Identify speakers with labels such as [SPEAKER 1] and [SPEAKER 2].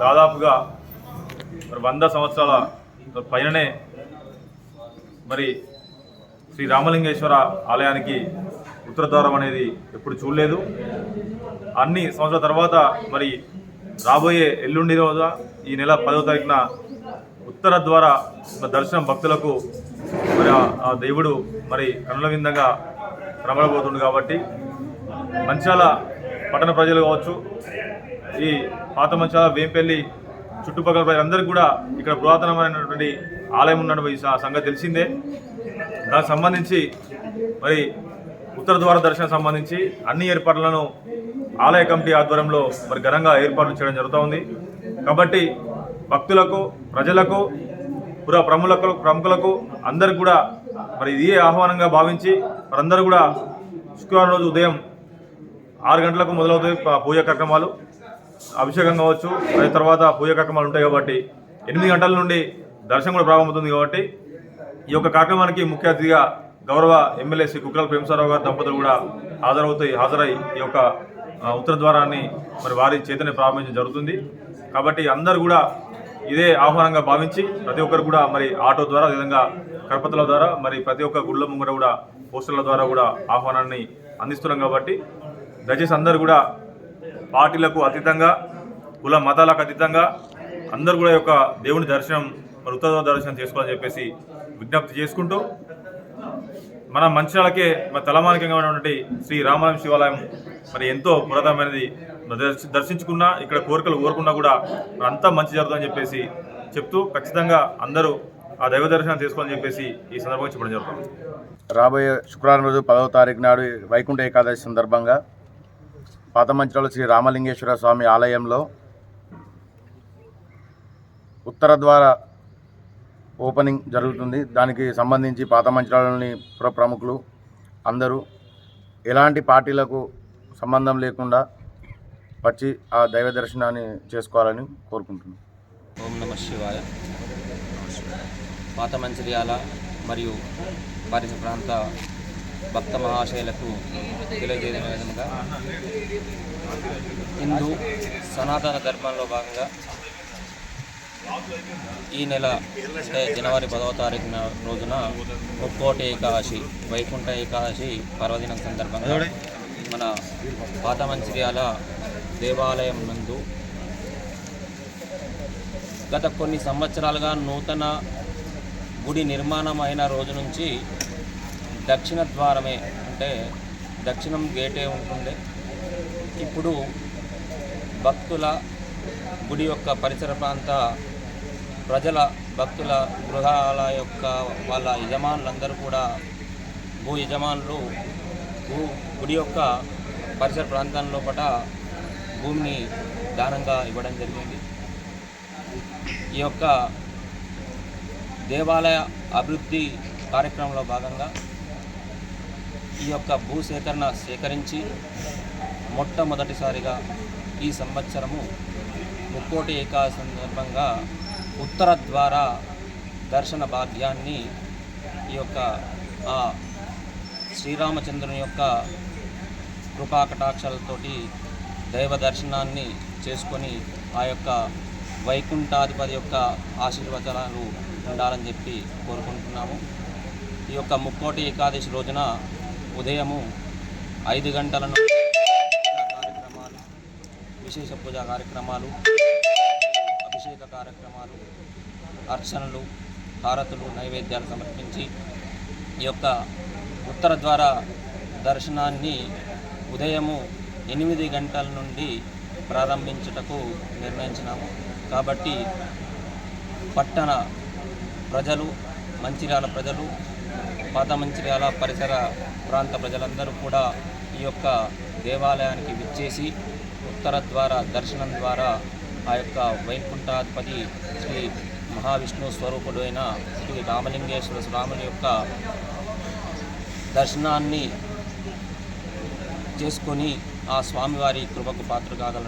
[SPEAKER 1] దాదాపుగా మరి వంద సంవత్సరాల పైననే మరి శ్రీ రామలింగేశ్వర ఆలయానికి ఉత్తర ద్వారం అనేది ఎప్పుడు చూడలేదు. అన్ని సంవత్సరాల తర్వాత మరి రాబోయే ఎల్లుండి రోజు ఈ నెల పదో తారీఖున ఉత్తర ద్వారా దర్శనం భక్తులకు మరి ఆ- ఆ దేవుడు మరి కనుల విందంగా కనబడబోతుంది కాబట్టి మంచాల పట్టణ ప్రజలు కావచ్చు ఈ పాత మంచాల వేంపల్లి చుట్టుపక్కల ప్రజలందరికీ కూడా ఇక్కడ పురాతనమైనటువంటి ఆలయం ఉన్నటువంటి సంగతి తెలిసిందే. దానికి సంబంధించి మరి ఉత్తర ద్వార దర్శనం సంబంధించి అన్ని ఏర్పాట్లను ఆలయ కమిటీ ఆధ్వర్యంలో మరి ఘనంగా ఏర్పాట్లు చేయడం జరుగుతూ ఉంది కాబట్టి భక్తులకు ప్రజలకు పురా ప్రముఖులకు ప్రముఖులకు అందరికి కూడా మరి ఇదే ఆహ్వానంగా భావించి వారందరూ కూడా శుక్రవారం రోజు ఉదయం ఆరు గంటలకు మొదలవుతాయి ప- పూజ కార్యక్రమాలు. అభిషేకం కావచ్చు అదే తర్వాత పూజ కార్యక్రమాలు ఉంటాయి కాబట్టి ఎనిమిది గంటల నుండి దర్శనం కూడా ప్రారంభమవుతుంది కాబట్టి ఈ యొక్క కార్యక్రమానికి ముఖ్య అతిథిగా గౌరవ ఎమ్మెల్యే శ్రీ కుక్కల ప్రేమసారావు గారి దంపతులు కూడా హాజరవుతాయి హాజరై ఈ యొక్క ఉత్తర ద్వారాన్ని మరి వారి చేతనే ప్రారంభించడం జరుగుతుంది. కాబట్టి అందరూ కూడా ఇదే ఆహ్వానంగా భావించి ప్రతి ఒక్కరు కూడా మరి ఆటో ద్వారా విధంగా కరపత్రాల ద్వారా మరి ప్రతి ఒక్క గుళ్ళ ముంగట కూడా పోస్టర్ల ద్వారా కూడా ఆహ్వానాన్ని అందిస్తున్నాం కాబట్టి దయచేసి అందరూ కూడా పార్టీలకు అతీతంగా కుల మతాలకు అతీతంగా అందరూ కూడా యొక్క దేవుని దర్శనం మరి ఉత్తర దర్శనం చేసుకోవాలని చెప్పేసి విజ్ఞప్తి చేసుకుంటూ మన మంచిర్యాలకే మన తలమానికంగా ఉన్నటువంటి శ్రీ రామాలయం శివాలయం మరి ఎంతో పురాతనమైనది దర్శించుకున్నా ఇక్కడ కోరికలు కోరుకున్నా కూడా అంతా మంచి జరుగుతుందని చెప్పేసి చెప్తూ ఖచ్చితంగా అందరూ ఆ దైవ దర్శనం చేసుకోవాలని చెప్పేసి ఈ సందర్భంగా చెప్పడం జరుగుతుంది.
[SPEAKER 2] రాబోయే శుక్రవారం రోజు పదవ తారీఖు నాడు వైకుంఠ ఏకాదశి సందర్భంగా పాతమంచిరాల శ్రీ రామలింగేశ్వర స్వామి ఆలయంలో ఉత్తర ద్వార ఓపెనింగ్ జరుగుతుంది. దానికి సంబంధించి పాతమంచిరాలని పుర ప్రముఖులు అందరూ ఎలాంటి పార్టీలకు సంబంధం లేకుండా వచ్చి ఆ దైవ దర్శనాన్ని చేసుకోవాలని కోరుకుంటున్నాను
[SPEAKER 3] ఓం నమ శివాయ. పాత మంచిర్యాల మరియు పరిసర ప్రాంత భక్త మహాశయులకు తెలియజేయడం విధంగా హిందూ సనాతన ధర్మంలో భాగంగా ఈ నెల అంటే జనవరి పదవ తారీఖున రోజున ముక్కోటి ఏకాదశి వైకుంఠ ఏకాదశి పర్వదినం సందర్భంగా మన పాత మంచిర్యాల దేవాలయం నందు గత కొన్ని సంవత్సరాలుగా నూతన గుడి నిర్మాణం అయిన రోజు నుంచి దక్షిణ ద్వారమే అంటే దక్షిణం గేటే ఉంటుండే. ఇప్పుడు భక్తుల గుడి యొక్క పరిసర ప్రాంత ప్రజల భక్తుల గృహాల యొక్క వాళ్ళ యజమానులందరూ కూడా భూ యజమానులు భూ గుడి యొక్క పరిసర ప్రాంతం లోపల భూమిని దానంగా ఇవ్వడం జరిగింది. ఈ యొక్క దేవాలయ అభివృద్ధి కార్యక్రమంలో భాగంగా ఈ యొక్క భూ సేకరణ సేకరించి మొట్టమొదటిసారిగా ఈ సంవత్సరము ముక్కోటి ఏకాదశి సందర్భంగా ఉత్తర ద్వారా దర్శన భాగ్యాన్ని ఈ యొక్క ఆ శ్రీరామచంద్రుని యొక్క కృపాకటాక్షలతోటి దైవ దర్శనాన్ని చేసుకొని ఆ యొక్క వైకుంఠాధిపతి యొక్క ఆశీర్వచనాలు ఉండాలని చెప్పి కోరుకుంటున్నాము. ఈ యొక్క ముక్కోటి ఏకాదశి రోజున ఉదయము ఐదు గంటల కార్యక్రమాలు విశేష పూజా కార్యక్రమాలు అభిషేక కార్యక్రమాలు అర్చనలు హారతులు నైవేద్యాలు సమర్పించి ఈ యొక్క ఉత్తర ద్వార దర్శనాన్ని ఉదయము ఎనిమిది గంటల నుండి ప్రారంభించుటకు నిర్ణయించినాము. కాబట్టి పట్టణ ప్రజలు మంచిర్యాల ప్రజలు పాత మంచిర్యాల పరిసర ప్రాంత ప్రజలందరూ కూడా ఈ యొక్క దేవాలయానికి విచ్చేసి ఉత్తర ద్వారా దర్శనం ద్వారా ఆ యొక్క వైకుంఠాధిపతి శ్రీ మహావిష్ణు స్వరూపుడు అయిన శ్రీ రామలింగేశ్వర రాముని యొక్క దర్శనాన్ని చేసుకొని ఆ స్వామివారి కృపకు పాత్ర కాగలను